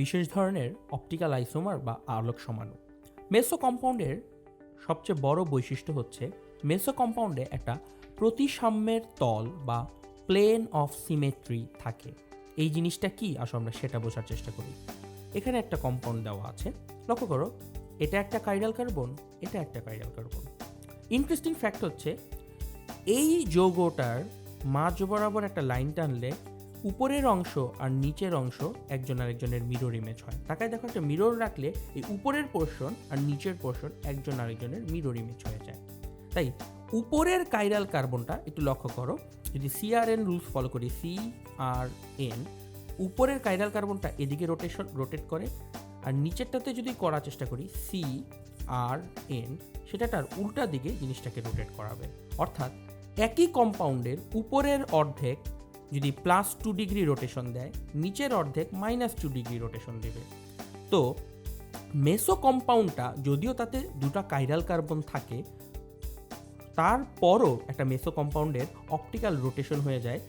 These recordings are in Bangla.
বিশেষ ধরনের অপটিক্যাল আইসোমার বা আলোক সমাণু মেসো কম্পাউন্ডের সবচেয়ে বড় বৈশিষ্ট্য হচ্ছে, মেসো কম্পাউন্ডে একটা প্রতিসাম্যের তল বা প্লেন অফ সিমেট্রি থাকে। এই জিনিসটা কি? আসলে আমরা সেটা বোঝার চেষ্টা করি। এখানে একটা কম্পাউন্ড দেওয়া আছে। লক্ষ্য করো, এটা একটা কাইরাল কার্বন, এটা একটা কাইরাল কার্বন। ইন্টারেস্টিং ফ্যাক্ট হচ্ছে, এই যৌগটার মাঝ বরাবর একটা লাইন টানলে উপরের অংশ আর নিচের অংশ একজন আরেকজনের মিরর ইমেজ হয়। তাকায় দেখো একটা মিরর রাখলে এই উপরের পোর্শন আর নিচের পোর্শন একজন আরেকজনের মিরর ইমেজ হয়ে যায়। তাই উপরের কাইরাল কার্বনটা একটু লক্ষ্য করো, যদি সিআরএন রুলস ফলো করি সি আর এন উপরের কাইরাল কার্বনটা এদিকে রোটেশন রোটেট করে আর নিচেরটাতে যদি করার চেষ্টা করি সি আর এন সেটা তার উল্টা দিকে জিনিসটাকে রোটেট করাবে। অর্থাৎ একই কম্পাউন্ডের উপরের অর্ধেক যদি প্লাস টু ডিগ্রি রোটেশন দেয়, নিচের অর্ধেক মাইনাস টু ডিগ্রি রোটেশন দেবে। তো মেসো কম্পাউন্ডটা যদিও তাতে দুটা কাইরাল কার্বন থাকে, তারপরও একটা মেসো কম্পাউন্ডের অপটিক্যাল রোটেশন হয়ে যায়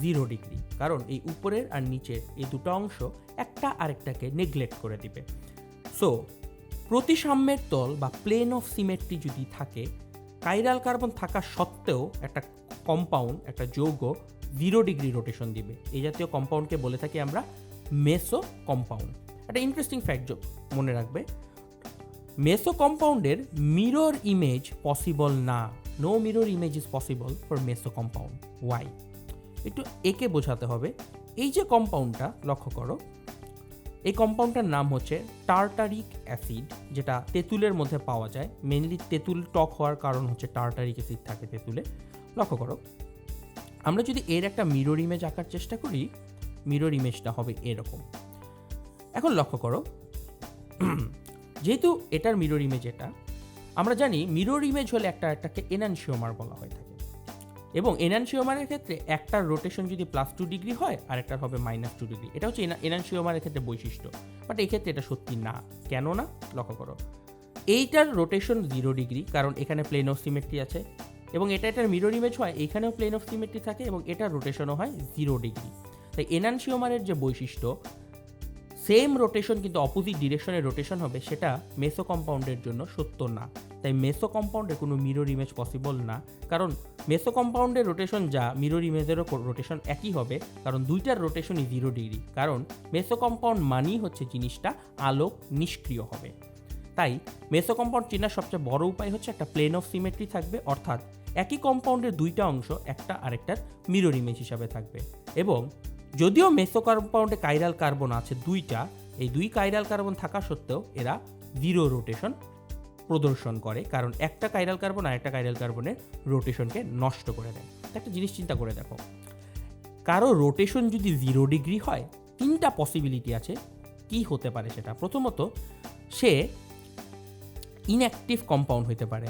জিরো ডিগ্রি কারণ এই উপরের আর নিচের এই দুটো অংশ একটা আরেকটাকে নেগলেক্ট করে দিবে। সো প্রতিসাম্যের তল বা প্লেন অফ সিমেট্রি যদি থাকে কাইরাল কার্বন থাকা সত্ত্বেও একটা কম্পাউন্ড একটা যৌগ জিরো ডিগ্রি রোটেশন দিবে। এই জাতীয় কম্পাউন্ডকে বলে থাকি আমরা মেসো কম্পাউন্ড একটা ইন্টারেস্টিং ফ্যাক্ট মনে রাখবে। মেসো কম্পাউন্ডের মিরর ইমেজ পসিবল না। No mirror image is possible for meso compound why একটু একে বোঝাতে হবে। এই যে কম্পাউন্ডটা লক্ষ্য করো। এই কম্পাউন্ডটার নাম হচ্ছে টার্টারিক অ্যাসিড যেটা তেঁতুলের মধ্যে পাওয়া যায়। মেনলি তেঁতুল টক হওয়ার কারণ হচ্ছে টার্টারিক অ্যাসিড থাকে তেঁতুলে। লক্ষ্য করো, আমরা যদি এর একটা মিরর ইমেজ আঁকার চেষ্টা করি মিরর ইমেজটা হবে এরকম। এখন লক্ষ্য করো, যেহেতু এটার মিরর ইমেজ এটা আমরা জানি মিরর ইমেজ হলে একটা একটাকে এনানশিওমার বলা হয়ে থাকে। এবং এনানশিওমারের ক্ষেত্রে একটার রোটেশন যদি প্লাস টু ডিগ্রি হয় আর একটার হবে মাইনাস টু ডিগ্রি এটা হচ্ছে এনানশিওমারের ক্ষেত্রে বৈশিষ্ট্য। বাট এই ক্ষেত্রে এটা সত্যি না। কেন না? লক্ষ্য করো। এইটার রোটেশন জিরো ডিগ্রি কারণ এখানে প্লেন সিমেট্রি আছে। এবং এটা এটার মিরর ইমেজ হয়, এখানেও প্লেন অফ সিমেট্রি থাকে এবং এটা রোটেশনও হয় জিরো ডিগ্রি তাই এনানশিওমারের যে বৈশিষ্ট্য সেম রোটেশন কিন্তু অপোজিট ডিরেকশনে রোটেশন হবে, সেটা মেসো কম্পাউন্ডের জন্য সত্য না। তাই মেসো কম্পাউন্ডে কোনো মিরর ইমেজ পসিবল না। কারণ মেসো কম্পাউন্ডের রোটেশন যা মিরর ইমেজেরও রোটেশন একই হবে, কারণ দুইটার রোটেশনই জিরো ডিগ্রি কারণ মেসো কম্পাউন্ড মানেই হচ্ছে জিনিসটা আলোক নিষ্ক্রিয় হবে। তাই মেসো কম্পাউন্ড চেনার সবচেয়ে বড় উপায় হচ্ছে একটা প্লেন অফ সিমেট্রি থাকবে, অর্থাৎ একই কম্পাউন্ডের দুইটা অংশ একটা আরেকটার মিরর ইমেজ হিসাবে থাকবে। এবং যদিও মেসো কম্পাউন্ডে কাইরাল কার্বন আছে দুইটা, এই দুই কাইরাল কার্বন থাকা সত্ত্বেও এরা জিরো রোটেশন প্রদর্শন করে, কারণ একটা কাইরাল কার্বন আর একটা কাইরাল কার্বনের রোটেশনকে নষ্ট করে দেয়। একটা জিনিস চিন্তা করে দেখো। কারও রোটেশন যদি জিরো ডিগ্রি হয়, তিনটা পসিবিলিটি আছে কি হতে পারে সেটা। প্রথমত, সে ইনঅ্যাক্টিভ কম্পাউন্ড হতে পারে।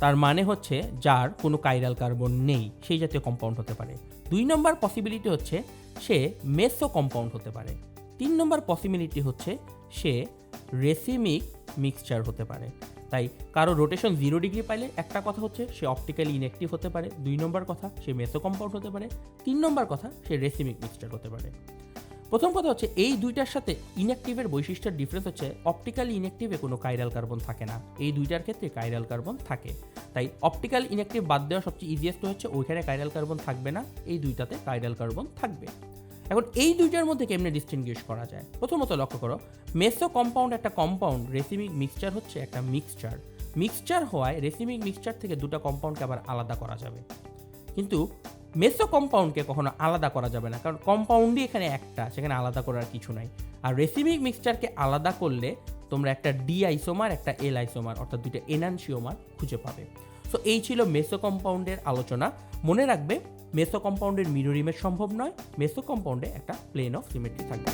তার মানে হচ্ছে যার কোনো কাইরাল কার্বন নেই, সেই জাতীয় কম্পাউন্ড হতে পারে। দুই নম্বর পসিবিলিটি হচ্ছে সে মেসো কম্পাউন্ড হতে পারে। তিন নম্বর পসিবিলিটি হচ্ছে সে রেসিমিক মিক্সচার হতে পারে। তাই কারও রোটেশন জিরো ডিগ্রি পাইলে একটা কথা হচ্ছে সে অপটিক্যালি ইনঅ্যাক্টিভ হতে পারে। দুই নম্বর কথা, সে মেসো কম্পাউন্ড হতে পারে। তিন নম্বর কথা, সে রেসিমিক মিক্সচার হতে পারে। প্রথম কথা হচ্ছে, এই দুইটার সাথে ইনঅ্যাক্টিভের বৈশিষ্ট্যের ডিফারেন্স হচ্ছে অপটিক্যালি ইনঅ্যাক্টিভে কোনো কাইরাল কার্বন থাকে না। এই দুইটার ক্ষেত্রে কাইরাল কার্বন থাকে। তাই অপটিক্যাল ইনঅ্যাক্টিভ বাদ দেওয়া সবচেয়ে ইজিয়েস্ট হচ্ছে, ওইখানে কাইরাল কার্বন থাকবে না, এই দুইটাতে কাইরাল কার্বন থাকবে। এখন এই দুইটার মধ্যে কেমনে ডিস্টিংগুইশ করা যায়? প্রথমত লক্ষ্য করো মেসো কম্পাউন্ড একটা কম্পাউন্ড রেসিমিক মিক্সচার হচ্ছে একটা মিক্সচার মিক্সচার হওয়ায় রেসিমিক মিক্সচার থেকে দুটো কম্পাউন্ডকে আবার আলাদা করা যাবে। কিন্তু মেসো কম্পাউন্ডকে কখনো আলাদা করা যাবে না। কারণ কম্পাউন্ডই এখানে একটা, সেখানে আলাদা করার কিছু নাই। আর রেসিমিক মিক্সচারকে আলাদা করলে তোমরা একটা ডি আইসোমার, একটা এল আইসোমার, অর্থাৎ দুইটা এনানসিওমার খুঁজে পাবে। সো এই ছিল মেসো কম্পাউন্ডের আলোচনা। মনে রাখবে, মেসো কম্পাউন্ডের মিরোরিমের সম্ভব নয়, মেসো কম্পাউন্ডে একটা প্লেন অফ সিমেট্রি থাকবে।